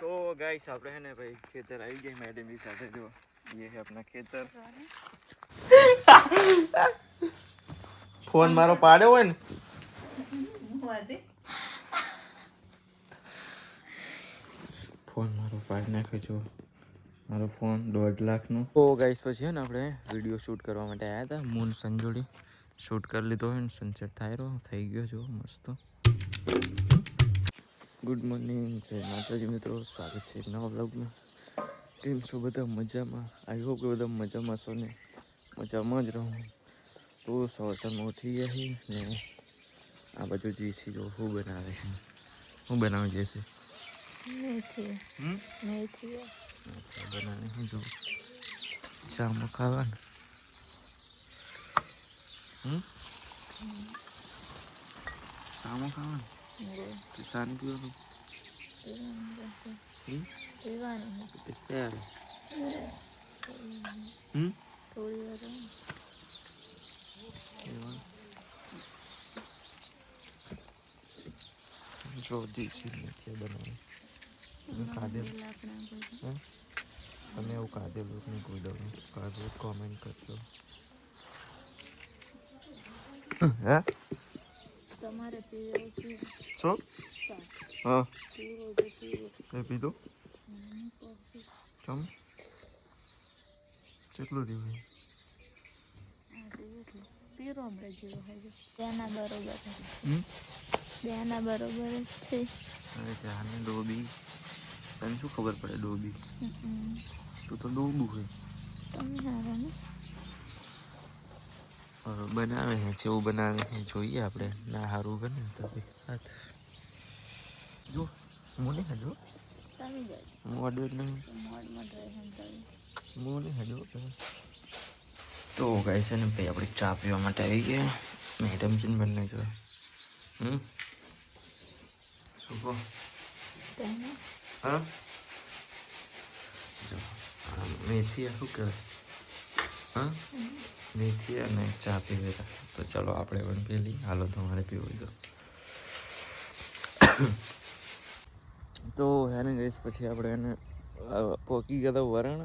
तो गाइस આપણે હે ને ભાઈ ખેતર આવી ગઈ મેડમ ની સાથે જો ये है अपना ખેતર ફોન મારો પાડ્યો હોય ને ફોન મારો પાડી નાખ્યો જો મારો ફોન દોઢ લાખનો તો ગાઈસ પછી હે ને આપણે વિડીયો શૂટ કરવા માટે આવ્યા હતા મૂન સંજોડી શૂટ કરી લીધો હોય ને સનસેટ થાય રહ્યો થઈ ગયો જો મસ્ત ગુડ મોર્નિંગ જય માતાજી મિત્રો સ્વાગત છે નવા બ્લોગમાં કેમ છો બધા? મજામાં? આઈ હોપ કે બધા મજામાં છો ને? મજામાં જ રહું. તો સવાર સવારમાં ઉઠી ગયા ને આ બાજુ જીસી જો હું બનાવે? હું બનાવી જેસી? બનાવે છે જો. ચામાં ખાવાનું. હમ. ચામાં ખાવાનું? કે સાનું પીવાનું હમ પીવાનું તે ક્યારે હમ થોડી વાર એવા જો દેશી નથી બનાવી તમે ખાધેલું આપણા હે તમે એવું ખાધેલું નહીં કોઈ દઉં ખાધું કોમેન્ટ કરજો હે તમારે પીવો છે. શું હા. એ પીધું? ચમ? કેટલું આ પીરો હમણાં જેવો છે તેના બરોબર તેના બરોબર છે. અરે જાને ડોબી. તને શું ખબર પડે ડોબી? તું તો ડોબું હોય તમે સારા ને બનાવે છે જેવું બનાવે છે જોઈએ આપણે. ના સારું બને તો જો મને હજો તમે જાય. નહીં. ડ્રેસ હજો તો ગાય છે ને ભાઈ આપણે ચા પીવા માટે આવી ગયા. મેડમ છે ને બંને જો. હમ? શું કહો? હા? મેથી આ શું કહેવાય? હા? મેથી અને ચા પીવે તો ચલો આપણે પણ પેલી હાલો તમારે પીવું તો તો હેને ગઈશ પછી આપણે એને પોકી ગયા હતા વરણ.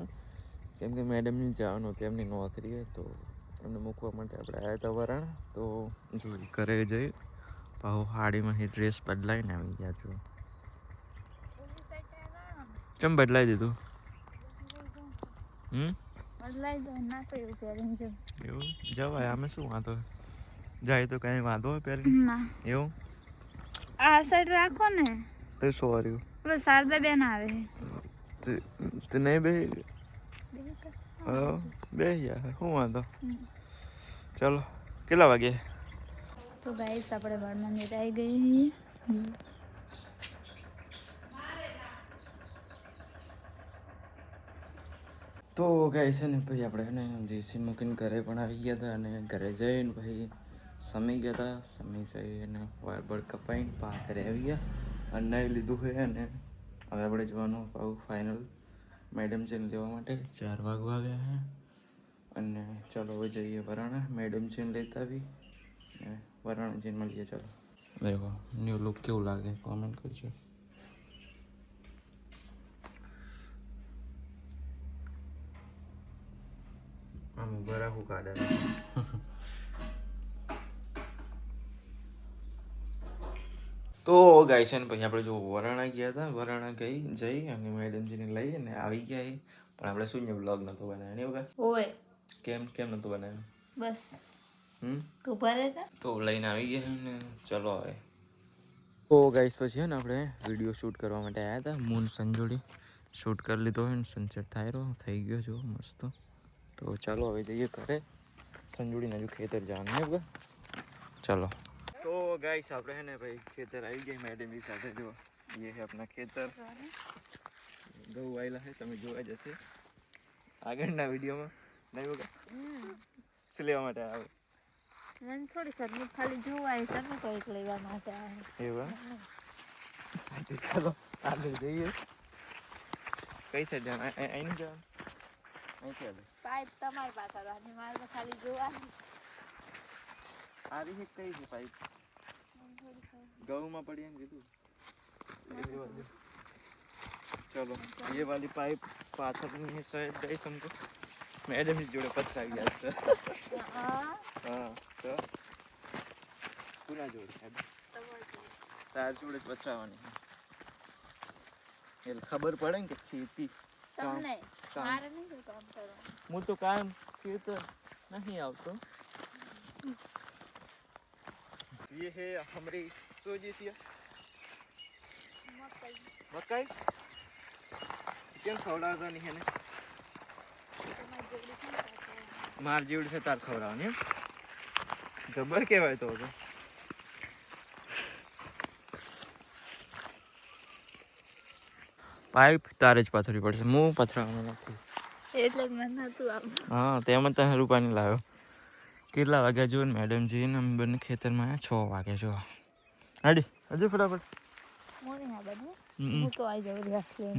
કેમ કે મેડમની જવાનું હતું એમની નોકરી હોય તો એમને મૂકવા માટે આપણે આવ્યા હતા વરણ. તો જો ઘરે જઈ પાહુ હાડીમાં ડ્રેસ બદલાઈને આવી ગયા છો. કેમ બદલાઈ દીધું? હમ? બદલાઈ દો ના તો એવું પહેરીને જો એવું? જવાય આમે શું વાંધો? જાય તો કઈ વાંધો હોય પહેરી ના. એવું? આ સાઈડ રાખો ને. એ સોરી પેલો શારદા બેન આવે. તે નહીં બે બે યાર શું વાંધો? ચલો કેટલા વાગે? તો ગાઈસ આપણે બાળ આવી ગઈ તો ગાય છે ને ભાઈ, આપણે ને જેસી મૂકીને ઘરે પણ આવી ગયા હતા અને ઘરે જઈને ભાઈ સમી ગયા હતા. સમય જઈને વાળ બળ કપાઈને પા આવી ગયા અને નહીં લીધું હોય અને હવે આપણે જવાનું આવું ફાઇનલ મેડમ છે લેવા માટે. ચાર વાગવા આવ્યા હે અને ચાલો હવે જઈએ વરાણા. મેડમ છે લેતા આવી અને વરાણા જઈને મળીએ, ચાલો. દેખો ન્યૂ લુક કેવું લાગે? કોમેન્ટ કરજો. રાખું કાઢે તો ગાય છે ને પછી આપણે જો વરાણા ગયા હતા વરાણા ગઈ જઈ અને મેડમજીને લઈ અને આવી ગયા પણ આપણે શું બ્લોગ નતો બનાવ્યો ને એવું ઓય કેમ કેમ નતો બનાવ્યો બસ હમ ઊભા રહેતા તો લઈને આવી ગયા ને ચલો હવે તો ગાઈસ પછી હે ને આપણે વીડિયો શૂટ કરવા માટે આવ્યા હતા મૂન સંજોડી શૂટ કરી લીધો હોય ને સનસેટ થાય રહ્યો થઈ ગયો જો મસ્ત તો ચાલો હવે જઈએ ઘરે સંજોડીને હજુ ખેતર જવાનું ને હવે ચલો તો ગાઈસ આપણે હે ને ભાઈ ખેતર આવી ગઈ મેડમની સાથે જો ये है अपना ખેતર ઘઉં વાયેલા છે તમે જોવા જશે આગળના વિડીયોમાં નહીં હોગા શું લેવા માટે આવે મને થોડી ઘરનું ખાલી જોવાય તમે કંઈક લેવા માટે આવે એવું એમ? તો ચાલો આગળ જઈએ કઈ સાઈડ જવાનું અહીં અહીં જવાનું પાઇપ તમારી પાસે મારે તો ખાલી જોવાની આવી કઈ છે પાઇપ ગૌમાં પડી એમ કીધું ચલો એ વાલી પાઇપ પાછળની સહેજ ગઈ સમજો મેડમ જોડે પચાવી ગયા છે હા તો કોના જોડે તાર જોડે પચાવવાની એટલે ખબર પડે ને કે ખેતી તમને કામ. મારે નહીં કામ કરવાનું હું તો કાયમ ખેતર नहीं આવતો ये है हमारी सोजी सी મકાઈ મકાઈ કેમ ખવડાવતા નહીં એને તમારી જોડી કેમ કાઢવાનું? માર જેવડી છે તાર ખવડાવવાની એમ જબર કહેવાય તો પાઇપ તારે જ પાથરવી પડશે. હું પથરાવાનું નથી. એટલે મને નતું આમ. હા તેમાં તને રૂપાની લાવ્યો. કેટલા વાગ્યા જો? મેડમજી ને અમે બંને ખેતરમાં છ વાગે જો હાડી હજુ ફટાફટ?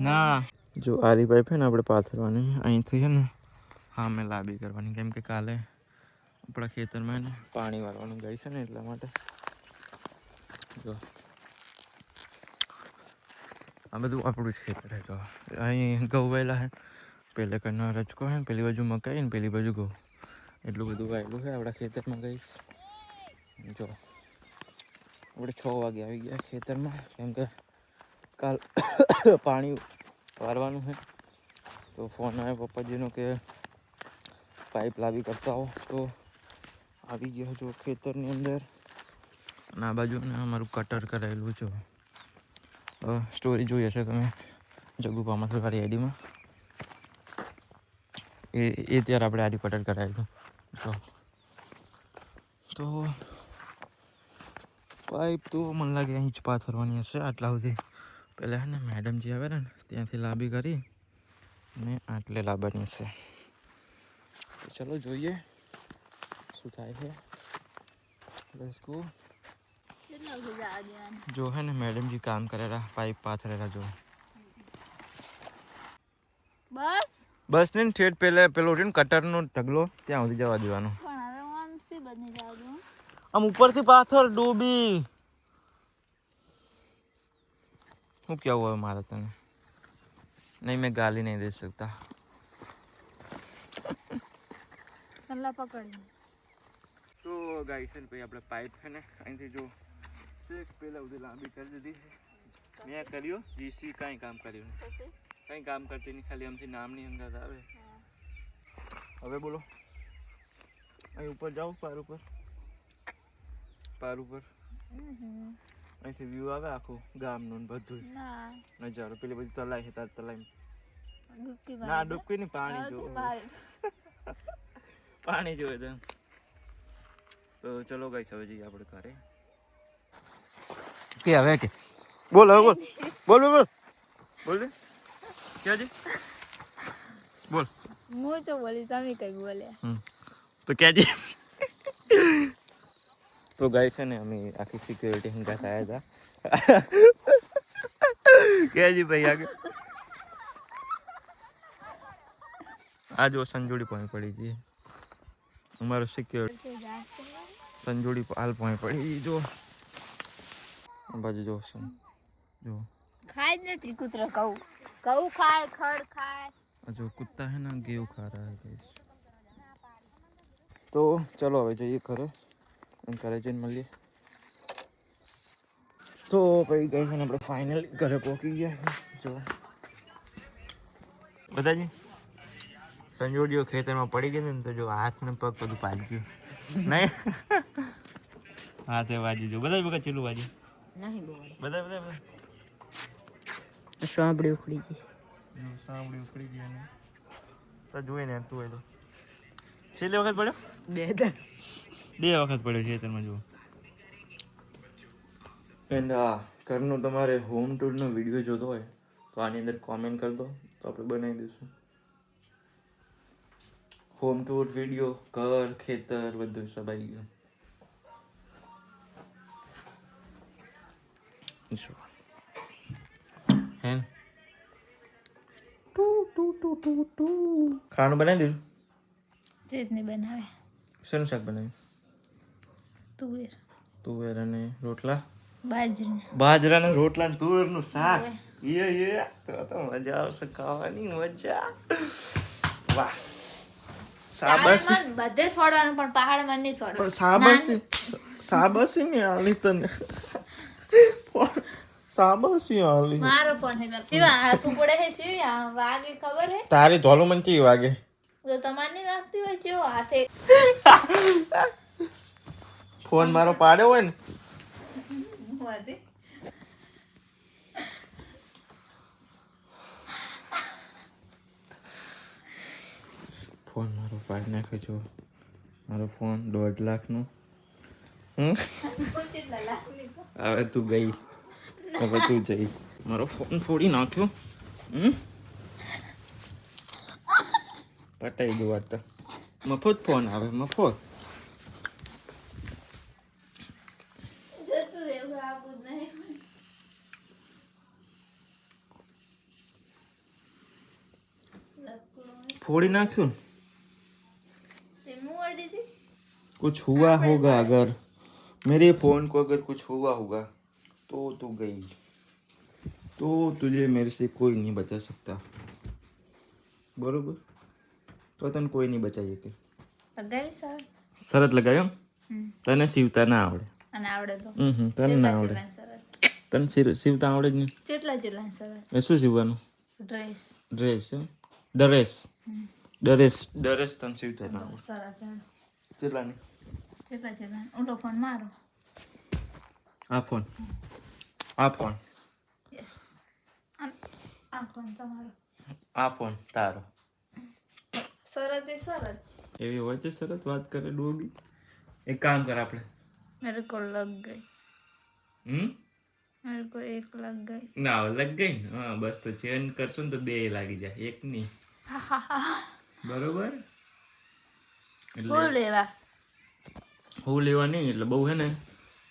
ના. જો આરી પાઇપ છે ને આપણે પાથરવાની. અહીંથી છે ને હા મેં લાંબી કરવાની. કેમ કે કાલે આપણા ખેતરમાં પાણી વાળવાનું ગઈ છે ને એટલા માટે. જો. આ બધું આપણું ખેતર છે તો અહીં ઘઉં વહેલા છે. પહેલે કરનો રચકો છે પેલી બાજુ મકાઈ ને પેલી બાજુ ઘઉં એટલું બધું વાયેલું છે આપણા ખેતરમાં ગઈશ જો, આપણે છ વાગે આવી ગયા ખેતરમાં. કેમ કે કાલ પાણી વારવાનું છે. તો ફોન આવ્યો પપ્પાજીનો કે પાઇપ લાવી કરતા હો તો આવી ગયો જો ખેતરની અંદર. આ બાજુ ને અમારું કટર કરાયેલું છે. સ્ટોરી જોઈ હશે તમે. જગુપામાં સરકારી આઈડીમાં એ એ ત્યારે આપણે આડી કટર કરાયેલું તો તો પાઇપ તો મને લાગે અહીં જ પાથરવાની હશે આટલા સુધી. પહેલાં ને મેડમજી આવે ને, ત્યાંથી લાંબી કરી ને આટલે લાંબાની હશે. તો ચલો જોઈએ શું થાય છે. લેટ્સ ગો કેટલા સુધી જવા દેવાનું જો હે ને મેડમજી કામ કરેલા પાઇપ પાથરેલા જો બસ બસ ને ઠેઠ પેલે પેલો ઉઠીને ને કટરનો ઢગલો ત્યાં સુધી જવા દેવાનો પણ હવે હું આમ સી બની જવા દઉં આમ ઉપરથી પાથર ડૂબી શું કેવું હવે મારે તને નહીં મેં ગાલી નહીં દઈ શકતા કલ્લા પકડી તો ગાઈ છે પછી આપણે પાઇપ છે ને અહીંથી જો છેક પેલા સુધી લાંબી કરી દીધી છે મેં કર્યું જીસી કાંઈ કામ કર્યું નહીં પછી કાંઈ કામ કરતી નહીં ખાલી આમથી નામની અંદાજ આવે હવે બોલો અહીં ઉપર જાઓ પાર ઉપર પાર ઉપર હમ. અહીંથી વ્યૂ આવે આખું ગામનું ને બધું ના નજારો પેલી બધી તલાઈ છે તાર તલાઈ ડૂબકી ના મારી દે. ડૂબકી નહીં પાણી હવે જો તું મારી. પાણી જોવે તો તો ચલો ગઈ હવે જઈએ આપણે ઘરે કે હવે કે બોલ હવે બોલ બોલ બોલ બોલ બોલ દે ક્યાં જી બોલ હું તો બોલી તમે કઈ બોલે હમ તો ક્યાં જી તો ગાય છે ને અમે આખી સિક્યોરિટી હંગાત આવ્યા હતા ક્યાં જી ભાઈ આગળ આ જો સંજોડી પોઈ પડી હતી અમારો સિક્યોરિટી તો જાત કરવાની. સંજોડી હાલ પોઈ પડી જો આ બાજુ જો સં જો ખાય જ નથી કૂતરો કહું કહું ખાય ખડ ખાય આ જો કુત્તા है ना गेहूं खा रहा है गाइस તો ચલો હવે જઈએ ઘરે અને ઘરે જઈને મળીએ તો પછી ગઈ છે ને આપણે ફાઇનલી ઘરે પહોંચી ગયા છે. જો બધાજી સંજોડીઓ ખેતરમાં પડી ગઈ ને તો જો હાથ ને પગ બધું પાજ્યું નહીં હાથે વાજી જો બધા વખત ચેલું વાજી નહીં બોલે. બધા બધા બધા સાંભળી ઉખડી ગઈ. સાંભળી ઉખડી ગયા અને તો જોઈ ને તું એ તો. છેલ્લી વખત પડ્યો? બે બે વખત પડ્યો છે તમે જુઓ. એન્ડ આ ઘરનો તમારે હોમ ટૂરનો વીડિયો જોતો હોય તો આની અંદર કોમેન્ટ કરી દો તો આપણે બનાવી દઈશું. હોમ ટૂર વીડિયો ઘર ખેતર બધું સબાઈ ગયું. જો. હે ને? ખાવાનું બનાવી દીધું? ચેતની બનાવે. શેનું શાક બનાવ્યું? તુવેર. તુવેર અને રોટલા? બાજરી. બાજરાના રોટલા ને તુરનું શાક. યે યે તો તો મજા આવશે ખાવાની મજા. વાહ. સાબરસી બધે છોડવાનું પણ પહાડમાં નહીં પણ છોડવાનું સાબરસી સાબસ ને આલી તને. સાબસ આલી મારો ફોન હે પડે હે છે વાગે ખબર હે? તારી ધોલું મને કેવી વાગે? તો તમારે નહીં વાગતી હોય છે. હાથે ફોન મારો પાડ્યો હોય ને? ફોન મારો પાડી નાખ્યો છો મારો ફોન દોઢ લાખનો? હવે તું ગઈ. હવે તું જઈ મારો ફોન ફોડી નાખ્યો હમ પટાઈ દો વાત તો મફત ફોન આવે મફત જતું રહેવું આવું જ નહીં લકડું ફોડી નાખ્યું ને તે મું અડી હતી कुछ हुआ होगा अगर मेरे फोन को अगर कुछ हुआ होगा तो तू गई तो तुझे मेरे से कोई नहीं बचा सकता बरोबर તો તને કોઈ નહીં બચાવી શકે લગાવી સર શરત લગાવ્યો હમ તને સીવતા ના આવડે અને આવડે તો હમ હમ તને ના કેટલા આવડે ચેટલા સરસ તને સીવ- સીવતા આવડે જ નહીં કેટલા ચેટલા સરસ એ શું સીવવાનું ડ્રેસ ડ્રેસ ડરેસ ડરેસ ડરેસ તને સીવતા ના આવડે સરસ કેટલાની કેટલા ચેટલા ઊંડો ફોન મારો આ ફોન આ ફોન યસ આ ફોન તમારો આ ફોન તારો. સરત એ સરત એવી હોય છે સરત વાત કરે ડોગી. એક કામ કર આપણે. મેરે કો લગ ગઈ. હમ? મેરે કો એક લગ ગઈ. ના લગ ગઈ હા બસ તો ચેન કરશું ને તો બે લાગી જાય. એક નહીં. બરોબર? એટલે લેવા? હું લેવા નહીં એટલે બહુ હે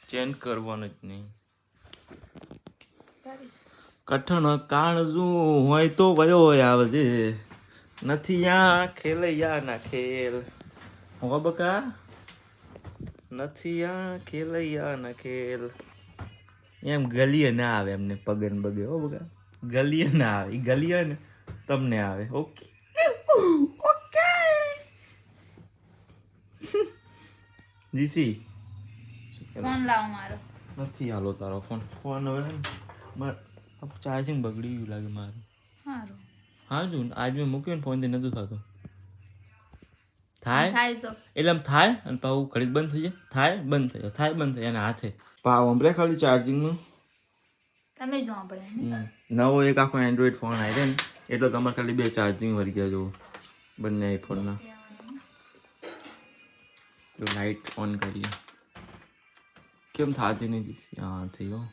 ચેન્જ કરવાનું જ નહીં. કઠણ કાળજું હોય તો વયો આવજે. નથી આ ખેલૈયા ના ખેલ. હો બકા? નથી આ ખેલૈયા ના ખેલ. એમ ગલીએ ના આવે એમને પગન બગે હો બકા. ગલીએ ના આવે. ગલીએ ને તમને આવે. ઓકે. ઓકે. જીસી. ફોન લાવો મારો. નથી હાલો તારો ફોન. ફોન હવે ચાર્જિંગ બગડી ગયું લાગે મારું. મારો હા જો આજ મેં મૂક્યો ને ફોનથી નતું થતું. થાય? થાય તો. એટલે આમ થાય? અને પાછું ઘડી બંધ થઈ જાય? થાય? બંધ થઈ જાય. થાય બંધ થઈ જાય હાથે. પાવ હમણાં ખાલી ચાર્જિંગનું તમે જો આપણે નવો એક આખો એન્ડ્રોઈડ ફોન આવ્યો ને એટલો તમારે ખાલી બે ચાર્જિંગ વળી ગયા જો બંને આઈફોનના જો લાઇટ ઓન કરીએ. કેમ થાતી નહીં હા થઈ ગયો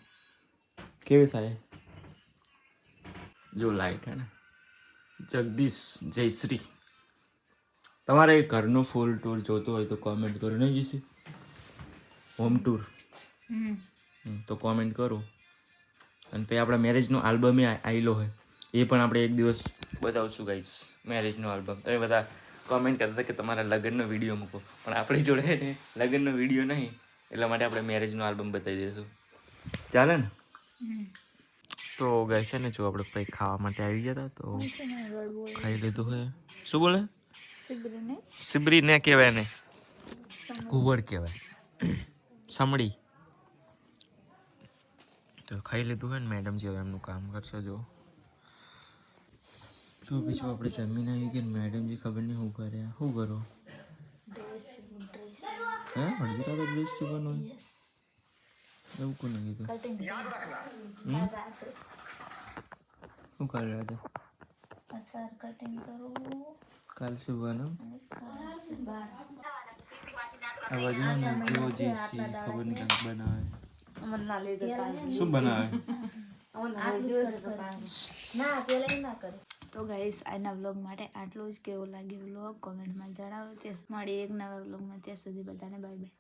કેવી થાય? જો લાઇટ હે ને. જગદીશ જયશ્રી. તમારે ઘરનો ફૂલ ટૂર જોતો હોય તો કોમેન્ટ કરો નહીં જીસી હોમ. ટૂર તો કોમેન્ટ કરો. અને પછી આપણા મેરેજનો આલ્બમ એ આવેલો હોય એ પણ આપણે એક દિવસ બતાવશું ગાઈસ મેરેજનો આલ્બમ તમે બધા કોમેન્ટ કરતા હતા કે તમારા લગ્નનો વીડિયો મૂકો. પણ આપણી જોડે ને લગ્નનો વીડિયો નહીં. એટલા માટે આપણે મેરેજનો આલ્બમ બતાવી દઈશું. ચાલે ને? તો ગઈ છે ને જો આપણે પછી ખાવા માટે આવી ગયા હતા તો ખાઈ લીધું હે. શું બોલે? સિબરી ને કહેવાય ને કુંવર કહેવાય. સમડી તો ખાઈ લીધું હોય ને મેડમ જે એમનું કામ કરશો જો. તો પીછું આપણે જમીન આવી ગઈ ને મેડમ જે ખબર નહીં શું કરે. શું કરો? હે અડધી રાતે ડ્રેસ સીવવાનો એવું કોને કીધું યાદ રાખના. શું કરે રાતે? અત્યારે કટિંગ કરું. કાલ સીવવાનું અને કાલ બાર આ બાજુ ને જો ખબર નહીં કાંઈક બનાવે. શું બનાવે? ના પેલા ના કરે. તો ગાઈસ આજના વ્લોગ માટે આટલું જ. કેવું લાગ્યું વ્લોગ કોમેન્ટમાં જણાવો. ત્યાં મળી એક નવા વ્લોગમાં ત્યાં સુધી બધાને બાય બાય